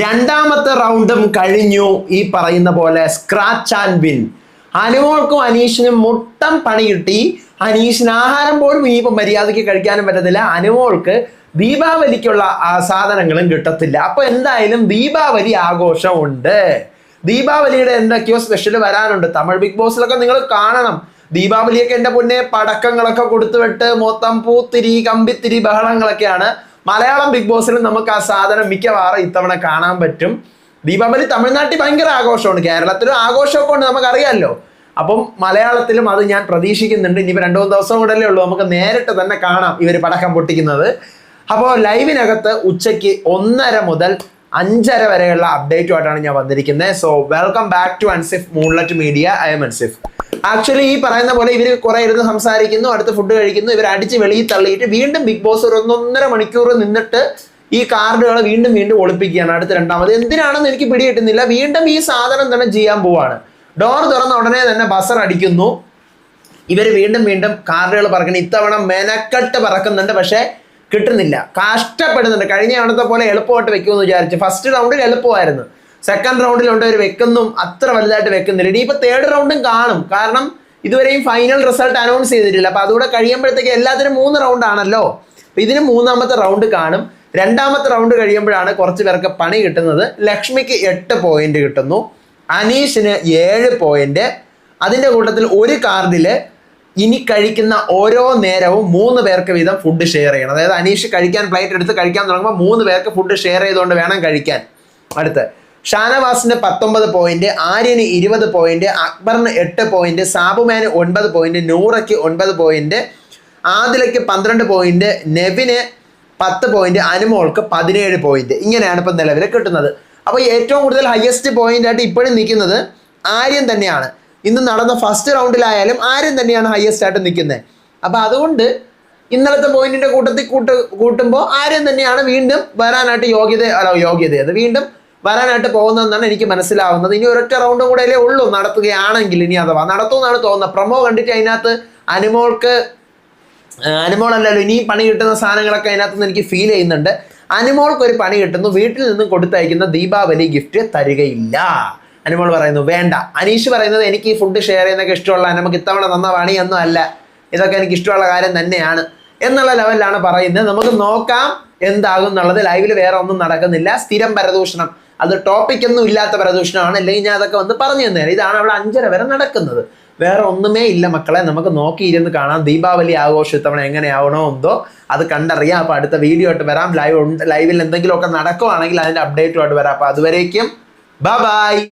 രണ്ടാമത്തെ റൗണ്ടും കഴിഞ്ഞു. ഈ പറയുന്ന പോലെ സ്ക്രാച്ച് ആൻഡ് വിൻ അനുമോൾക്കും അനീഷിനും മുട്ടം പണി കിട്ടി അനീഷിന് ആഹാരം പോലും ഇനിയിപ്പോൾ മര്യാദയ്ക്ക് കഴിക്കാനും പറ്റത്തില്ല. അനുമോൾക്ക് ദീപാവലിക്കുള്ള സാധനങ്ങളും കിട്ടത്തില്ല. അപ്പൊ എന്തായാലും ദീപാവലി ആഘോഷമുണ്ട്. ദീപാവലിയുടെ എന്തൊക്കെയോ സ്പെഷ്യൽ വരാനുണ്ട്. തമിഴ് ബിഗ് ബോസിലൊക്കെ നിങ്ങൾ കാണണം. ദീപാവലിയൊക്കെ എന്റെ പൊന്നെ പടക്കങ്ങളൊക്കെ കൊടുത്തുവിട്ട് മൊത്തം പൂത്തിരി കമ്പിത്തിരി ബഹളങ്ങളൊക്കെയാണ്. മലയാളം ബിഗ് ബോസിൽ നമുക്ക് ആ സാധനം മിക്കവാറും ഇത്തവണ കാണാൻ പറ്റും. ദീപാവലി തമിഴ്നാട്ടിൽ ഭയങ്കര ആഘോഷമാണ് കേരളത്തിലും ആഘോഷമൊക്കെ ഉണ്ട് നമുക്കറിയാമല്ലോ അപ്പം മലയാളത്തിലും അത് ഞാൻ പ്രതീക്ഷിക്കുന്നുണ്ട്. ഇനിയിപ്പോൾ രണ്ടു മൂന്ന് ദിവസം കൂടെ ഉള്ളൂ. നമുക്ക് നേരിട്ട് തന്നെ കാണാം ഇവർ പടക്കം പൊട്ടിക്കുന്നത്. അപ്പോൾ ലൈവിനകത്ത് ഉച്ചയ്ക്ക് ഒന്നര മുതൽ അഞ്ചര വരെയുള്ള അപ്ഡേറ്റുമായിട്ടാണ് ഞാൻ വന്നിരിക്കുന്നത്. So welcome back to Ansif moonlet media I am Ansif actually ഈ പറയുന്ന പോലെ ഇവർ കുറെ ഇരുന്ന് സംസാരിക്കുന്നു അടുത്ത് ഫുഡ് കഴിക്കുന്നു ഇവർ അടിച്ച് വെളിയിൽ തള്ളിയിട്ട് വീണ്ടും ബിഗ് ബോസ് ഒരു ഒന്നൊന്നര മണിക്കൂർ നിന്നിട്ട് ഈ കാർഡുകൾ വീണ്ടും വീണ്ടും ഒളിപ്പിക്കുകയാണ് അടുത്ത രണ്ടാമത്. എന്തിനാണെന്ന് എനിക്ക് പിടി കിട്ടുന്നില്ല വീണ്ടും ഈ സാധനം തന്നെ ചെയ്യാൻ പോവാണ്. ഡോർ തുറന്ന ഉടനെ തന്നെ ബസർ അടിക്കുന്നു. ഇവർ വീണ്ടും വീണ്ടും കാർഡുകൾ പറക്കണം ഇത്തവണ മെനക്കെട്ട് പറക്കുന്നുണ്ട് പക്ഷേ കിട്ടുന്നില്ല. കഷ്ടപ്പെടുന്നുണ്ട്. കഴിഞ്ഞ തവണത്തെ പോലെ എളുപ്പമായിട്ട് വെക്കുമെന്ന് വിചാരിച്ചു. ഫസ്റ്റ് റൗണ്ടിൽ എളുപ്പമായിരുന്നു. സെക്കൻഡ് റൗണ്ടിൽ അവർ വെക്കുന്നു അത്ര വലുതായിട്ട് വെക്കുന്നില്ല. ഇനിയിപ്പോൾ തേർഡ് റൗണ്ടും കാണും. കാരണം ഇതുവരെയും ഫൈനൽ റിസൾട്ട് അനൗൺസ് ചെയ്തിട്ടില്ല. അപ്പോൾ അതുകൂടെ കഴിയുമ്പോഴത്തേക്ക് എല്ലാത്തിനും മൂന്ന് റൗണ്ട് ആണല്ലോ. അപ്പോൾ ഇതിന് മൂന്നാമത്തെ റൗണ്ട് കാണും. രണ്ടാമത്തെ റൗണ്ട് കഴിയുമ്പോഴാണ് കുറച്ച് പേർക്ക് പണി കിട്ടുന്നത്. ലക്ഷ്മിക്ക് എട്ട് പോയിന്റ് കിട്ടുന്നു. അനീഷിന് ഏഴ് പോയിന്റ് അതിന്റെ കൂട്ടത്തിൽ ഒരു കാർഡിൽ ഇനി കഴിക്കുന്ന ഓരോ നേരവും മൂന്ന് പേർക്ക് വീതം ഫുഡ് ഷെയർ ചെയ്യണം. അതായത് അനീഷ് കഴിക്കാൻ പ്ലേറ്റ് എടുത്ത് കഴിക്കാൻ തുടങ്ങുമ്പോൾ മൂന്ന് പേർക്ക് ഫുഡ് ഷെയർ ചെയ്തുകൊണ്ട് വേണം കഴിക്കാൻ. അടുത്ത്. ഷാനവാസിന് പത്തൊമ്പത് പോയിന്റ് ആര്യന് ഇരുപത് പോയിന്റ് അക്ബറിന് എട്ട് പോയിന്റ് സാബുമാന് ഒൻപത് പോയിന്റ് നൂറയ്ക്ക് ഒൻപത് പോയിന്റ് ആദിലയ്ക്ക് പന്ത്രണ്ട് പോയിന്റ് നെവിന് പത്ത് പോയിന്റ് അനുമോൾക്ക് പതിനേഴ് പോയിന്റ് ഇങ്ങനെയാണ് ഇപ്പം നിലവിൽ കിട്ടുന്നത്. അപ്പോൾ ഏറ്റവും കൂടുതൽ ഹയസ്റ്റ് പോയിന്റ് ആയിട്ട് ഇപ്പോഴും നിൽക്കുന്നത് ആര്യൻ തന്നെയാണ്. ഇന്ന് നടന്ന ഫസ്റ്റ് റൗണ്ടിലായാലും ആര്യൻ തന്നെയാണ് ഹയസ്റ്റ് ആയിട്ട് നിൽക്കുന്നത്. അപ്പോൾ അതുകൊണ്ട് ഇന്നലത്തെ പോയിന്റിന്റെ കൂട്ടത്തിൽ കൂട്ട് കൂട്ടുമ്പോൾ ആര്യൻ തന്നെയാണ് വീണ്ടും വരാനായിട്ട് യോഗ്യത അല്ല യോഗ്യത അത് വീണ്ടും വരാനായിട്ട് പോകുന്നതെന്നാണ് എനിക്ക് മനസ്സിലാവുന്നത്. ഇനി ഒരൊറ്റ റൗണ്ടും കൂടെ അല്ലേ ഉള്ളൂ. നടത്തുകയാണെങ്കിൽ ഇനി അഥവാ നടത്തുമെന്നാണ് തോന്നുന്നത്. പ്രമോ കണ്ടിട്ട് അതിനകത്ത് അനുമോൾക്ക് അനുമോളല്ലല്ലോ ഇനിയും പണി കിട്ടുന്ന സാധനങ്ങളൊക്കെ അതിനകത്ത് നിന്ന് എനിക്ക് ഫീൽ ചെയ്യുന്നുണ്ട്. അനുമോൾക്ക് ഒരു പണി കിട്ടുന്നു. വീട്ടിൽ നിന്നും കൊടുത്തയക്കുന്ന ദീപാവലി ഗിഫ്റ്റ് തരികയില്ല. അനുമോൾ പറയുന്നു വേണ്ട. അനീഷ് പറയുന്നത് എനിക്ക് ഈ ഫുഡ് ഷെയർ ചെയ്യുന്നതൊക്കെ ഇഷ്ടമുള്ള നമുക്ക് ഇത്തവണ തന്ന പണിയൊന്നും അല്ല. ഇതൊക്കെ എനിക്ക് ഇഷ്ടമുള്ള കാര്യം തന്നെയാണ്. എന്നുള്ള ലെവലിലാണ് പറയുന്നത്. നമുക്ക് നോക്കാം എന്താകും എന്നുള്ളത്. ലൈവിൽ വേറെ ഒന്നും നടക്കുന്നില്ല. സ്ഥിരം പരദൂഷണം. അത് ടോപ്പിക് ഒന്നും ഇല്ലാത്ത പരദൂഷണമാണ്. അല്ലെങ്കിൽ ഞാൻ അതൊക്കെ വന്ന് പറഞ്ഞു തന്നേരം. ഇതാണ് അവിടെ അഞ്ചര വരെ നടക്കുന്നത്. വേറെ ഒന്നുമേ ഇല്ല മക്കളെ. നമുക്ക് നോക്കിയിരുന്ന് കാണാം. ദീപാവലി ആഘോഷം ഇത്തവണ എങ്ങനെയാവണോ എന്തോ അത് കണ്ടറിയാം. അപ്പോൾ അടുത്ത വീഡിയോ ആയിട്ട് വരാം. ലൈവ് ലൈവിൽ എന്തെങ്കിലുമൊക്കെ നടക്കുവാണെങ്കിൽ അതിന്റെ അപ്ഡേറ്റുമായിട്ട് വരാം. അപ്പോൾ അതുവരേക്കും ബൈ